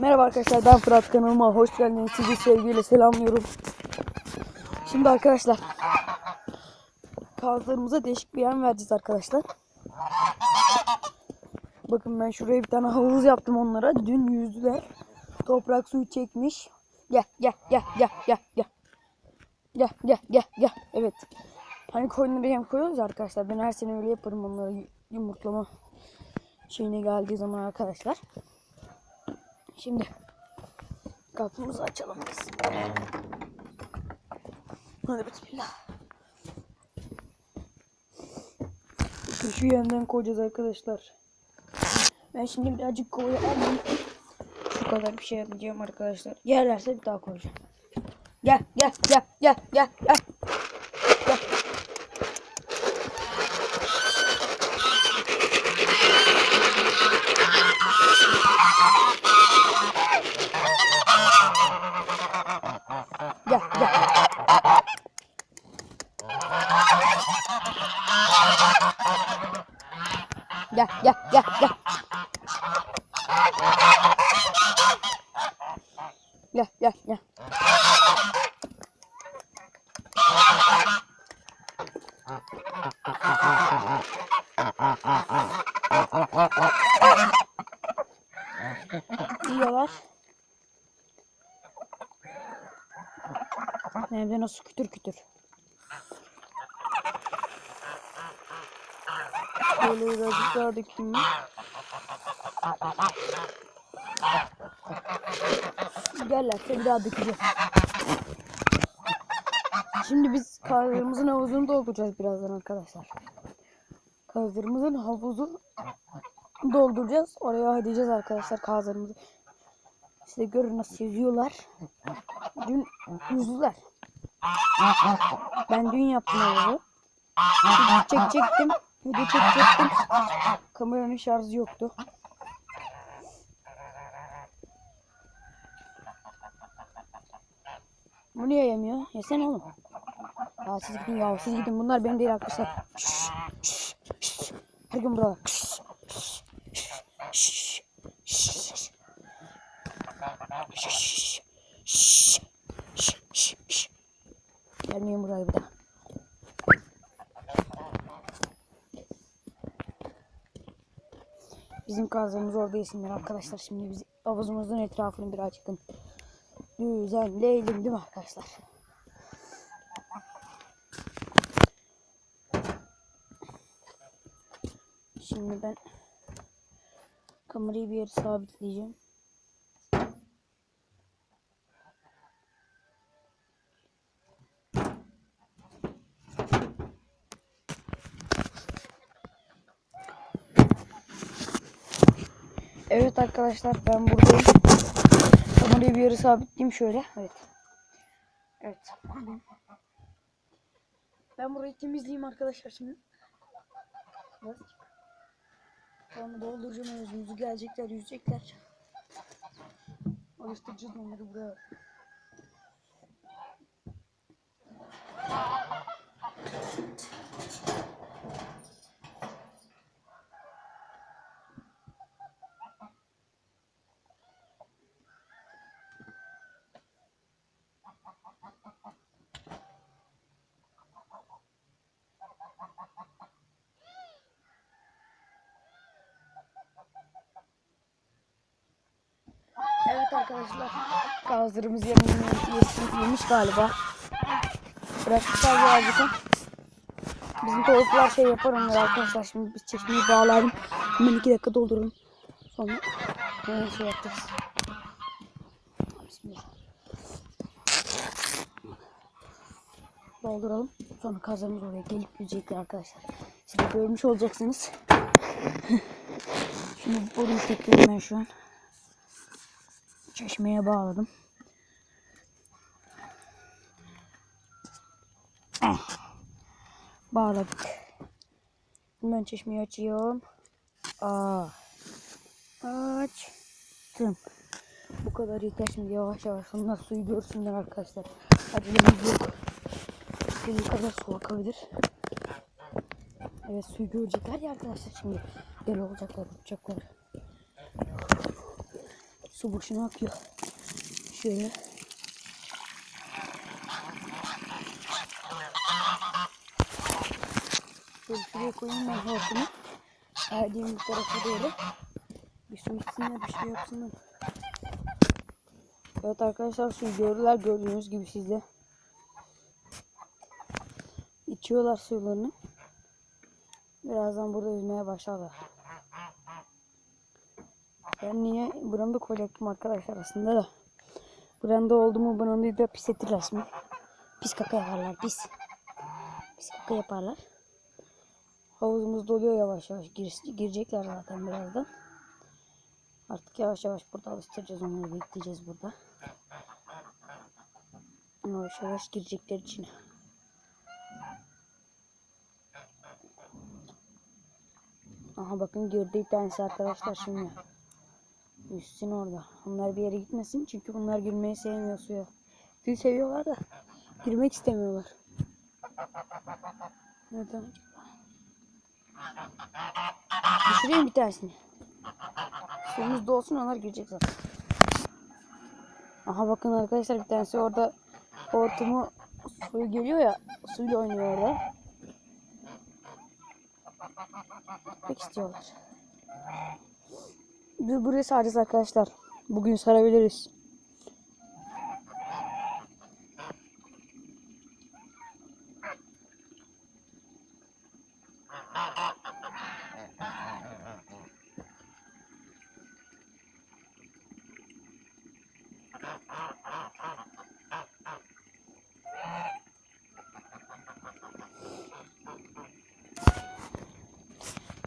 Merhaba arkadaşlar ben Fırat kanalıma hoş geldiniz. Sizi sevgiyle selamlıyorum. Şimdi arkadaşlar kazlarımıza değişik bir yer vereceğiz arkadaşlar. Bakın ben şuraya bir tane havuz yaptım onlara. Dün yüzdüler. Toprak suyu çekmiş. Gel gel gel gel gel gel. Gel gel gel gel. Evet. Hani koyunları yem koyuyoruz arkadaşlar. Ben her sene öyle yaparım onları yumurtlama şeyine geldiği zaman arkadaşlar. Şimdi kapımızı açalım biz. Hadi bismillah. Şu yandan koyacağız arkadaşlar. Ben şimdi birazcık koyu alayım. Şu kadar bir şey yapacağım arkadaşlar. Yerlerse bir daha koyacağım. Gel gel gel gel gel. Gel. Gel gel. Gel gel gel gel. Gel gel gel. Yiyorlar. Hem de nasıl kütür kütür. Böyle birazcık daha dökeyim. Gellerse bir daha dökeceğim. Şimdi biz kazlarımızın havuzunu dolduracağız birazdan arkadaşlar. Kazlarımızın havuzu dolduracağız. Oraya gideceğiz arkadaşlar kazlarımızı. Size görün nasıl yüzüyorlar. Dün yüzdüler. Ben dün yaptım havuzu. Video çekecektim. Video çekecektim. Kameranın şarjı yoktu. Bu niye yemiyor? Yesene oğlum. Ya siz gidin ya siz gidin. Bunlar benim değil arkadaşlar. Her gün burada. Şşş. Gelmeyin buraya bir daha. Bizim kazlarımız orada yesinler arkadaşlar. Şimdi biz havuzumuzun etrafını birazcık düzenleyelim değil mi arkadaşlar? Şimdi ben kamerayı bir yere sabitleyeceğim. Evet arkadaşlar ben buradayım. Kamerayı bir yere sabitleyeyim şöyle. Evet. Evet. Ben burayı temizleyeyim arkadaşlar şimdi. Birazcık. Sonra dolduracağım özümüzü. Gelecekler, yüzecekler. Alıştıracağız onları buraya. Evet arkadaşlar. Gazlarımız yemiş, yemiş galiba. Bırakmışlar birazcık. Bizim tavuklar şey yapar onlar arkadaşlar. Şimdi biz çeşmeyi bağlayalım. Hemen iki dakika dolduralım. Sonra hemen şey yapacağız. Bismillah. Dolduralım. Sonra kazlarımız oraya gelip yüzecekler arkadaşlar. De görmüş olacaksınız. Şimdi burayı tekledim ben şu an. Çeşmeye bağladım. Eh. Bağladık. Hemen çeşmeyi açıyorum. Aa. Açtım. Bu kadar yeter şimdi yavaş yavaş onlar suyu görsünler arkadaşlar. Acelemiz yok. Şimdi kadar su akabilir. Evet suyu görecekler ya arkadaşlar şimdi. Deli olacaklar, uçacaklar. Su boşuna akıyor. Şöyle. Şöyle şuraya koyayım ben hortumu. Verdiğim bu tarafa doğru. Bir su içsinler bir şey yapsınlar. Evet arkadaşlar suyu gördüler gördüğünüz gibi sizde. İçiyorlar suylarını. Birazdan burada yüzmeye başlarlar. Ben niye branda koyacaktım arkadaşlar aslında da. Branda oldu mu brandayı da pis ettirler şimdi. Pis kaka yaparlar pis. Pis kaka yaparlar. Havuzumuz doluyor yavaş yavaş. Gir, girecekler zaten birazdan. Artık yavaş yavaş burada alıştıracağız onları bekleyeceğiz burada. Yavaş yavaş girecekler içine. Aha bakın bir tanesi arkadaşlar şimdi. Üstün orada. Onlar bir yere gitmesin çünkü bunlar girmeyi sevmiyor suya. Suyu seviyorlar da girmek istemiyorlar. Neden? Düşüreyim bir tanesini. Suyumuz dolsun onlar girecek zaten. Aha bakın arkadaşlar bir tanesi orada hortumu suyu geliyor ya suyla oynuyor orada. Pek istiyorlar. Biz buraya saracağız arkadaşlar. Bugün sarabiliriz.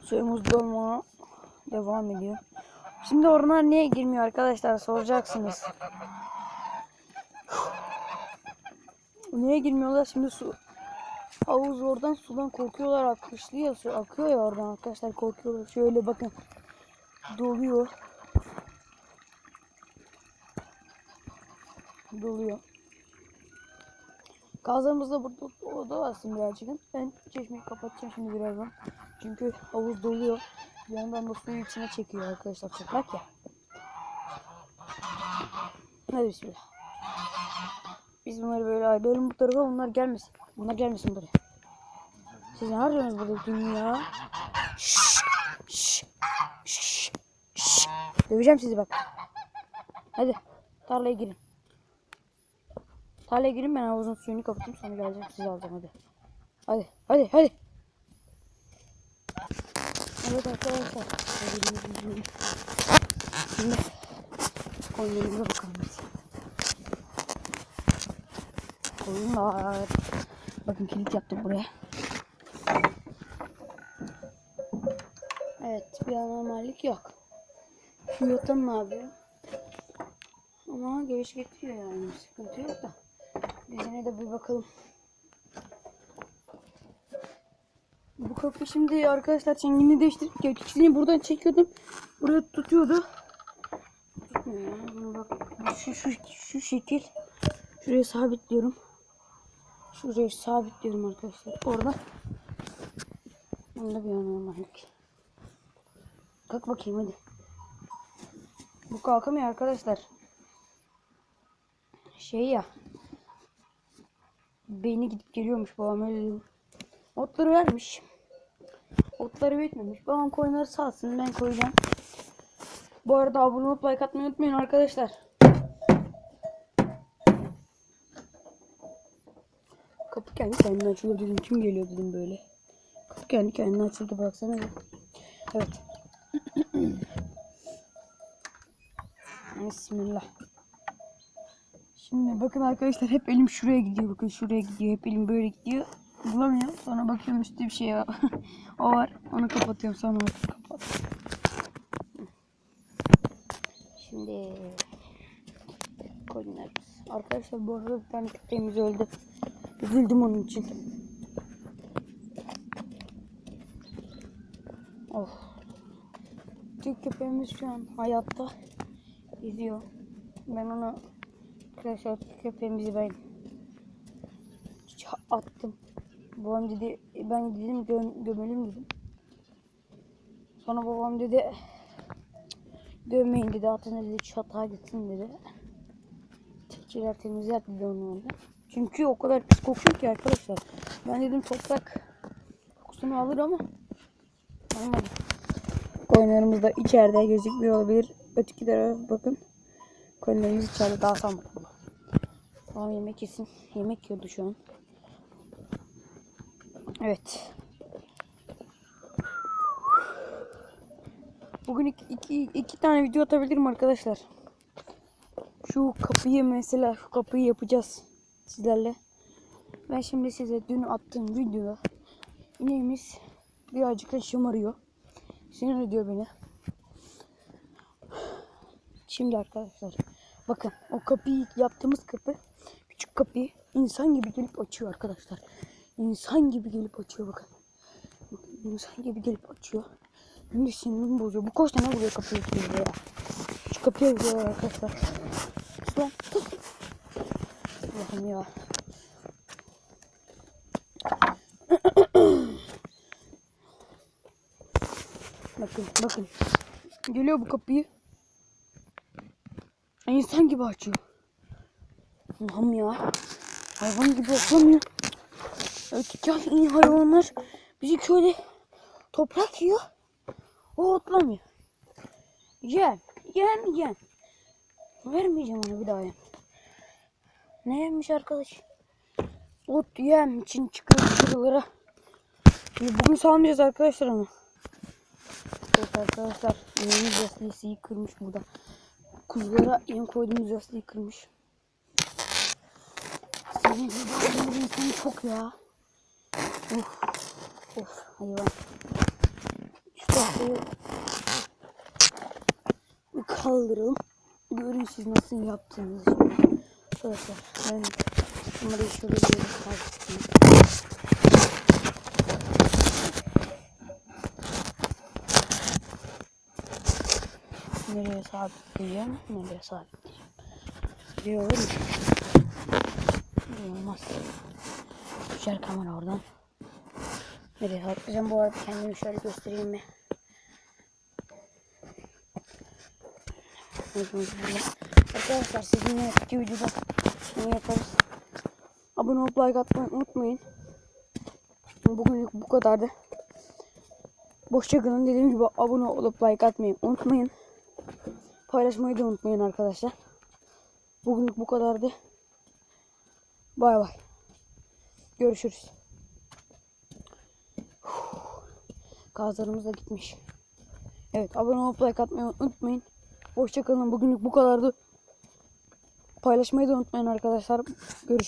Suyumuz dolmaya devam ediyor. Şimdi onlar niye girmiyor arkadaşlar soracaksınız. Niye girmiyorlar şimdi su havuz oradan sudan korkuyorlar akışlı ya su akıyor ya oradan arkadaşlar korkuyorlar. Şöyle bakın doluyor. Doluyor. Gazlarımız da burada orada varsın birazcık. Ben çeşmeyi kapatacağım şimdi birazdan. Çünkü havuz doluyor. Bir yandan da suyu içine çekiyor arkadaşlar çıplak ya. Hadi bismillah. Biz bunları böyle ayıralım bu tarafa bunlar gelmesin. Bunlar gelmesin buraya. Siz ne arıyorsunuz burada dünya? Şşş, şşş, şşş, şşş. Döveceğim sizi bak. Hadi tarlaya girin. Tarlaya girin ben havuzun suyunu kapatayım sonra geleceğim sizi alacağım hadi. Hadi hadi hadi. Evet arkadaşlar. Şimdi koyunumuza bakalım. Koyunlar. Bakın kilit yaptık buraya. Evet bir anormallik yok. Şu yatan ne yapıyor? Ama geviş getiriyor yani sıkıntı yok da. Biz yine de bir bakalım. Bu kapı şimdi arkadaşlar çengini değiştirip geçişini buradan çekiyordum. Buraya tutuyordu. Ya. Bak şu, şu, şu şekil. Şuraya sabitliyorum. Şuraya sabitliyorum arkadaşlar. Orada. Bunda bir anormallik. Kalk bakayım hadi. Bu kalkamıyor arkadaşlar. Şey ya. Beyni gidip geliyormuş babam öyle. Otları vermiş. Otları bitmemiş. Babam koyunları salsın ben koyacağım. Bu arada abone olup like atmayı unutmayın arkadaşlar. Kapı kendi kendine açılıyor dedim. Kim geliyor dedim böyle. Kapı kendi kendine açıldı baksana. Evet. Bismillah. Şimdi bakın arkadaşlar hep elim şuraya gidiyor. Bakın şuraya gidiyor. Hep elim böyle gidiyor. Bulamıyorum. Sonra bakıyorum üstte bir şey var. o var. Onu kapatıyorum. Sonra onu kapat. Şimdi koyunlarımız. Arkadaşlar bu arada bir tane köpeğimiz öldü. Üzüldüm onun için. Oh. Türk köpeğimiz şu an hayatta izliyor. Ben ona arkadaşlar köpeğimizi ben attım. Babam dedi ben dedim gö gömelim dedim. Sonra babam dedi Dövmeyin dedi atın dedi çatağa gitsin dedi. Çiftçiler temizler dedi onu orada. Çünkü o kadar pis kokuyor ki arkadaşlar. Ben dedim toprak kokusunu alır ama almadı. Koyunlarımız da içeride gözükmüyor olabilir. Öteki bakın. Koyunlarımız içeride daha salmadı. Tamam yemek yesin. Yemek yiyordu şu an. Evet. Bugün iki, iki, iki tane video atabilirim arkadaşlar. Şu kapıyı mesela şu kapıyı yapacağız sizlerle. Ben şimdi size dün attığım videoda ineğimiz birazcık da şımarıyor. Sinir ediyor beni. Şimdi arkadaşlar bakın o kapıyı yaptığımız kapı küçük kapıyı insan gibi gelip açıyor arkadaşlar. İnsan gibi gelip açıyor bakın. Bakın, gibi gelip açıyor. Şimdi sinirimi bozuyor. Bu koş tane buraya kapıyı açıyor ya. Şu kapıya vuruyor arkadaşlar. Lan. Allah'ım ya. bakın bakın. Geliyor bu kapıyı. İnsan gibi açıyor. Allah'ım ya. Hayvan gibi açamıyor. Öteki hayvanlar bizi köyde toprak yiyor. O otlamıyor. Yem. Yem yem. Vermeyeceğim ona bir daha yem. Ne yemiş arkadaş? Ot yem için çıkıyor dışarılara. Bugün salmayacağız arkadaşlar onu. Evet arkadaşlar. Yemeğimiz yaslayı kırmış burada. Kuzulara yem koyduğumuz yaslayı kırmış. Senin insanı çok ya. Of. Of hayvan. Şu tahtayı kaldıralım. Görün siz nasıl yaptığınızı şimdi. Arkadaşlar ben bunları şöyle bir kaldırayım. Nereye sabitleyeceğim? Nereye sabitleyeceğim? Mu? Olmaz. Düşer kamera oradan. Nereye sabitleyeceğim? Bu arada kendimi şöyle göstereyim mi? Arkadaşlar sizinle eski videoda ne yaparız? Abone olup like atmayı unutmayın. Bugünlük bu kadardı. Hoşçakalın. Dediğim gibi abone olup like atmayı unutmayın. Paylaşmayı da unutmayın arkadaşlar. Bugünlük bu kadardı. Bay bay. Görüşürüz. Gazlarımız da gitmiş. Evet abone olup like atmayı unutmayın. Hoşçakalın. Bugünlük bu kadardı. Paylaşmayı da unutmayın arkadaşlar. Görüşürüz.